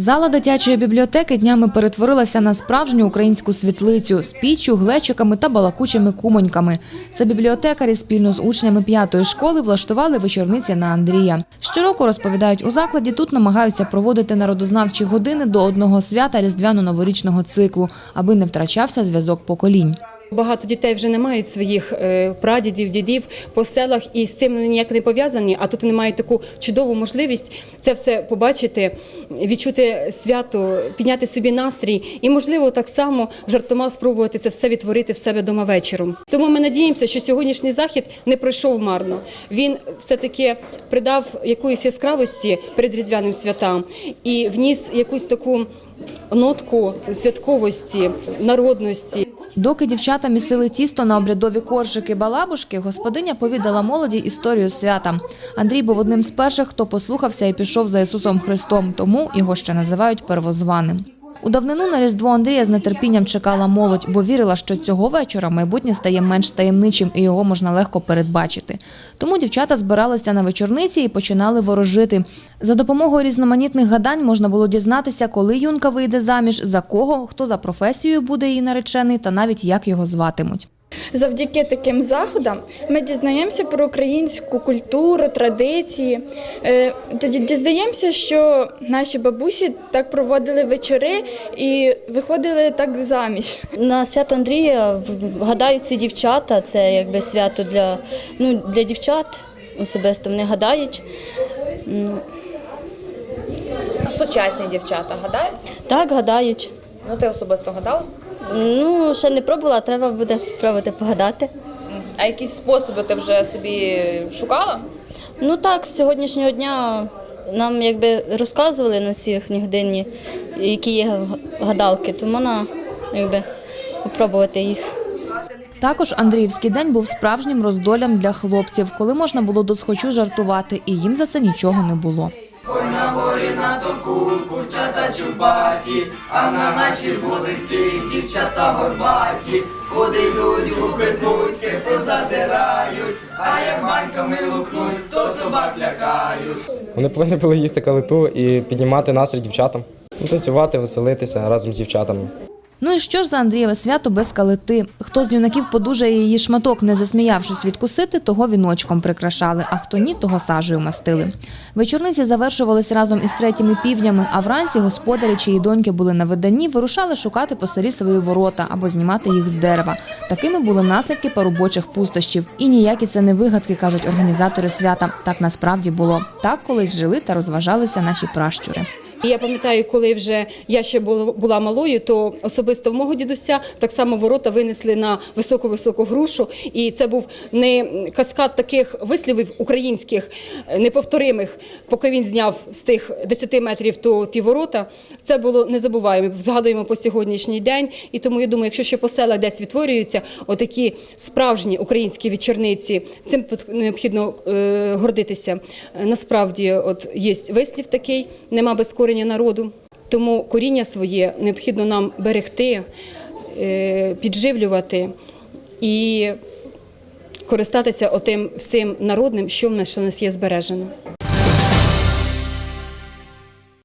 Зала дитячої бібліотеки днями перетворилася на справжню українську світлицю з піччю, глечиками та балакучими кумоньками. Це бібліотекарі спільно з учнями п'ятої школи влаштували вечорниці на Андрія. Щороку розповідають у закладі, тут намагаються проводити народознавчі години до одного свята різдвяно-новорічного циклу, аби не втрачався зв'язок поколінь. Багато дітей вже не мають своїх е, прадідів, дідів по селах і з цим ніяк не пов'язані. А тут вони мають таку чудову можливість це все побачити, відчути свято, підняти собі настрій і, можливо, так само жартома спробувати це все відтворити в себе дома вечором. Тому ми надіємося, що сьогоднішній захід не пройшов марно. Він все-таки придав якоїсь яскравості перед різдвяним святам і вніс якусь таку нотку святковості, народності. Доки дівчата місили тісто на обрядові коржики балабушки, господиня повідала молоді історію свята. Андрій був одним з перших, хто послухався і пішов за Ісусом Христом, тому його ще називають первозваним. У давнину на Різдво Андрія з нетерпінням чекала молодь, бо вірила, що цього вечора майбутнє стає менш таємничим і його можна легко передбачити. Тому дівчата збиралися на вечорниці і починали ворожити. За допомогою різноманітних гадань можна було дізнатися, коли юнка вийде заміж, за кого, хто за професією буде її наречений, та навіть як його зватимуть. Завдяки таким заходам ми дізнаємося про українську культуру, традиції. Е, Тоді дізнаємося, що наші бабусі так проводили вечори і виходили так заміж. На свято Андрія гадають ці дівчата. Це якби свято для, ну, для дівчат особисто вони гадають. М, Сучасні дівчата гадають? Так, гадають. Ну ти особисто гадав? Ну, ще не пробувала, треба буде пробувати погадати. А якісь способи ти вже собі шукала? Ну так, з сьогоднішнього дня нам якби розказували на цій годині, які є гадалки, то можна якби попробувати їх. Також Андріївський день був справжнім роздолям для хлопців, коли можна було досхочу жартувати, і їм за це нічого не було. Курчата чубаті, а на нашій вулиці дівчата горбаті. Куди йдуть, губи труть, задирають, а як баньками лукнуть, то собак лякають. Вони повинні були їсти калиту і піднімати настрій дівчатам. Ну, Танцювати, веселитися разом з дівчатами. Ну і що ж за Андрієве свято без калити? Хто з юнаків подужає її шматок, не засміявшись відкусити, того віночком прикрашали, а хто ні, того сажею мастили. Вечорниці завершувались разом із третіми півнями, а вранці господарі, чиї доньки були на виданні, вирушали шукати по свої ворота або знімати їх з дерева. Такими були наслідки парубочих пустощів. І ніякі це не вигадки, кажуть організатори свята. Так насправді було. Так колись жили та розважалися наші пращури. Я пам'ятаю, коли вже я ще була, малою, то особисто в мого дідуся так само ворота винесли на високу-високу грушу. І це був не каскад таких вислівів українських е, неповторимих, поки він зняв з тих 10 метрів то ті ворота. Це було незабуваємо. Згадуємо по сьогоднішній день. І тому я думаю, якщо ще по селах десь відтворюються отакі справжні українські вечорниці, цим необхідно е, гордитися. Насправді, от є вислів такий, нема без корення народу. Тому коріння своє необхідно нам берегти, е, підживлювати і користатися отим всім народним, що в нас є збережено.